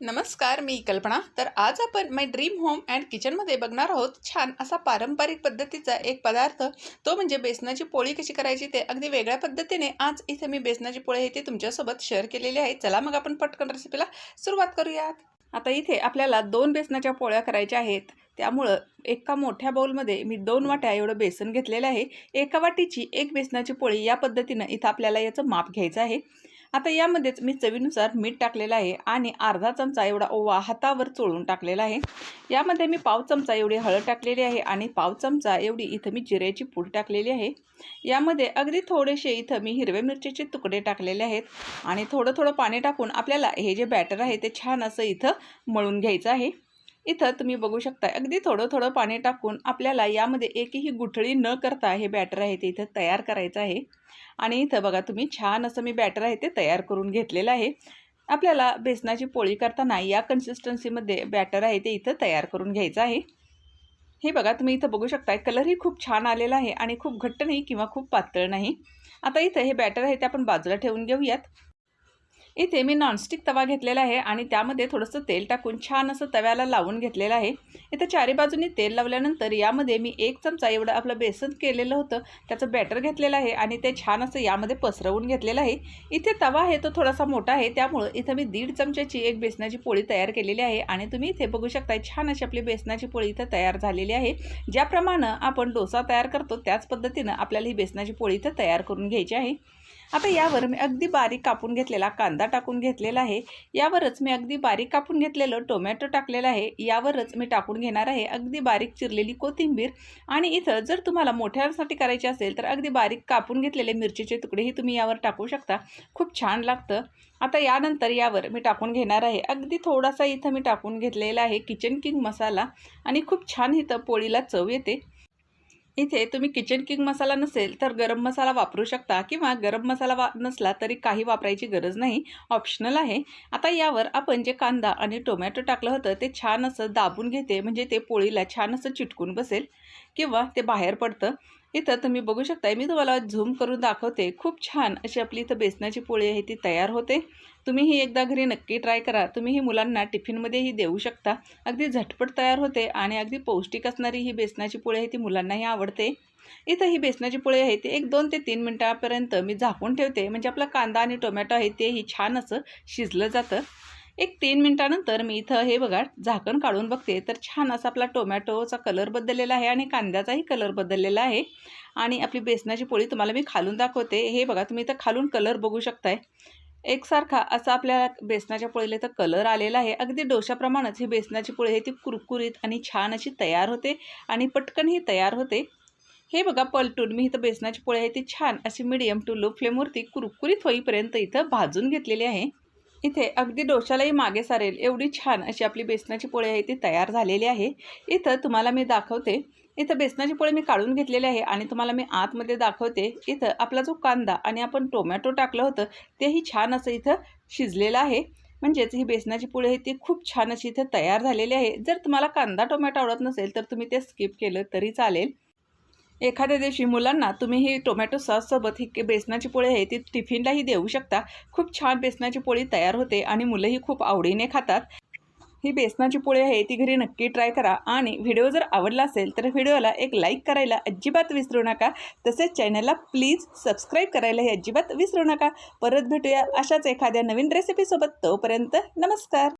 नमस्कार मी कल्पना. तर आज आपण माय ड्रीम होम अँड किचनमध्ये बघणार आहोत छान असा पारंपरिक पद्धतीचा एक पदार्थ. तो म्हणजे बेसनाची पोळी कशी करायची ते अगदी वेगळ्या पद्धतीने आज इथे मी बेसनाची पोळी हे ते तुमच्यासोबत शेअर केलेली आहे. चला मग आपण पटकन रेसिपीला सुरुवात करूयात. आता इथे आपल्याला दोन बेसनाच्या पोळ्या करायच्या आहेत. त्यामुळं एका मोठ्या बाउलमध्ये मी दोन वाट्या एवढं बेसन घेतलेलं आहे. एका वाटीची एक बेसनाची पोळी या पद्धतीनं इथं आपल्याला याचं माप घ्यायचं आहे. आता यामध्येच मी चवीनुसार मीठ टाकलेलं आहे आणि अर्धा चमचा एवढा ओवा हातावर चोळून टाकलेला आहे. यामध्ये मी पाव चमचा एवढी हळद टाकलेली आहे आणि पाव चमचा एवढी इथं मी जिऱ्याची पूड टाकलेली आहे. यामध्ये अगदी थोडेसे इथं मी हिरव्या मिरचीचे तुकडे टाकलेले आहेत आणि थोडं थोडं पाणी टाकून आपल्याला हे जे बॅटर आहे ते छान असं इथं मळून घ्यायचं आहे. इथं तुम्ही बघू शकता अगदी थोडं थोडं पाणी टाकून आपल्याला यामध्ये एकही गुठळी न करता हे बॅटर आहे ते इथं तयार करायचं आहे. आणि इथं बघा तुम्ही छान असं मी बॅटर आहे ते तयार करून घेतलेलं आहे. आपल्याला बेसनाची पोळी करताना या कन्सिस्टन्सीमध्ये बॅटर आहे ते इथं तयार करून घ्यायचं आहे. हे बघा तुम्ही इथं बघू शकताय कलरही खूप छान आलेला आहे आणि खूप घट्ट नाही किंवा खूप पातळ नाही. आता इथं हे बॅटर आहे ते आपण बाजूला ठेवून घेऊयात. इथे मी नॉनस्टिक तवा घेतलेला आहे आणि त्यामध्ये थोडंसं तेल टाकून छान असं तव्याला लावून घेतलेलं आहे. इथं चारी बाजूनी तेल लावल्यानंतर यामध्ये मी एक चमचा एवढं आपलं बेसन केलेलं होतं त्याचं बॅटर घेतलेलं आहे आणि ते छान असं यामध्ये पसरवून घेतलेलं आहे. इथे तवा आहे तो थोडासा मोठा आहे त्यामुळं इथं मी दीड चमच्याची एक बेसनाची पोळी तयार केलेली आहे आणि तुम्ही इथे बघू शकता छान अशी आपली बेसनाची पोळी इथं तयार झालेली आहे. ज्याप्रमाणे आपण डोसा तयार करतो त्याच पद्धतीनं आपल्याला ही बेसनाची पोळी इथं तयार करून घ्यायची आहे. आता यावर मी अगदी बारीक कापून घेतलेला कांदा कांदा टाकून घेतलेला आहे. यावरच मी अगदी बारीक कापून घेतलेलं टोमॅटो टाकलेलं आहे. यावरच मी टाकून घेणार आहे अगदी बारीक चिरलेली कोथिंबीर. आणि इथं जर तुम्हाला मोठ्यासाठी करायचे असेल तर अगदी बारीक कापून घेतलेले मिरचीचे तुकडेही तुम्ही यावर टाकू शकता. खूप छान लागतं. आता यानंतर यावर मी टाकून घेणार आहे. अगदी थोडासा इथं मी टाकून घेतलेला आहे किचन किंग मसाला. आणि खूप छान इथं पोळीला चव येते. इथे तुम्ही किचन किंग मसाला नसेल तर गरम मसाला वापरू शकता किंवा गरम मसाला वा नसला तरी काही वापरायची गरज नाही. ऑप्शनल आहे. आता यावर आपण जे कांदा आणि टोमॅटो टाकलं होतं ते छान असं दाबून घेते. म्हणजे ते पोळीला छान असं चिटकून बसेल किंवा ते बाहेर पडतं. इथं तुम्ही बघू शकताय. मी तुम्हाला झूम करून दाखवते. खूप छान अशी आपली इथं बेसनाची पोळी आहे ती तयार होते. तुम्ही ही एकदा घरी नक्की ट्राय करा. तुम्ही ही मुलांना टिफिनमध्येही देऊ शकता. अगदी झटपट तयार होते आणि अगदी पौष्टिक असणारी ही बेसनाची पोळी आहे ती मुलांनाही आवडते. इथं ही बेसनाची पोळी आहे ती एक दोन ते तीन मिनटापर्यंत मी झाकून ठेवते. म्हणजे आपला कांदा आणि टोमॅटो आहे तेही छान असं शिजलं जातं. एक तीन मिनटानंतर मी इथं हे बघा झाकण काढून बघते. तर छान असा आपला टोमॅटोचा कलर बदललेला आहे आणि कांद्याचाही कलर बदललेला आहे. आणि आपली बेसनाची पोळी तुम्हाला मी खालून दाखवते. हे बघा तुम्ही इथं खालून कलर बघू शकताय. एकसारखा असा आपल्या बेसनाच्या पोळीला तर कलर आलेला आहे. अगदी डोशाप्रमाणेच ही बेसनाची पोळी आहे ती कुरकुरीत आणि छान अशी तयार होते आणि पटकन ही तयार होते. हे बघा पलटून मी इथं बेसनाची पोळी आहे ती छान अशी मीडियम टू लो फ्लेमवरती कुरकुरीत होईपर्यंत इथं भाजून घेतलेली आहे. इथे अगदी डोशालाही मागे सारेल. एवढी छान अशी आपली बेसनाची पोळी आहे ती तयार झालेली आहे. इथं तुम्हाला मी दाखवते. इथं बेसनाची पोळी मी काढून घेतलेली आहे आणि तुम्हाला मी आतमध्ये दाखवते. इथं आपला जो कांदा आणि आपण टोमॅटो टाकलं होतं तेही छान असं इथं शिजलेलं आहे. म्हणजेच ही बेसनाची पोळी आहे ती खूप छान अशी इथं तयार झालेली आहे. जर तुम्हाला कांदा टोमॅटो आवडत नसेल तर तुम्ही ते स्किप केलं तरी चालेल. एखाद्या दिवशी मुलांना तुम्ही ही टोमॅटो सॉससोबत ही बेसनाची पोळी आहे ती टिफिनलाही देऊ शकता. खूप छान बेसनाची पोळी तयार होते आणि मुलंही खूप आवडीने खातात. ही बेसनाची पोळी आहे ती घरी नक्की ट्राय करा आणि व्हिडिओ जर आवडला असेल तर व्हिडिओला एक लाईक करायला अजिबात विसरू नका. तसेच चॅनलला प्लीज सबस्क्राईब करायलाही अजिबात विसरू नका. परत भेटूया अशाच एखाद्या नवीन रेसिपीसोबत तोपर्यंत नमस्कार.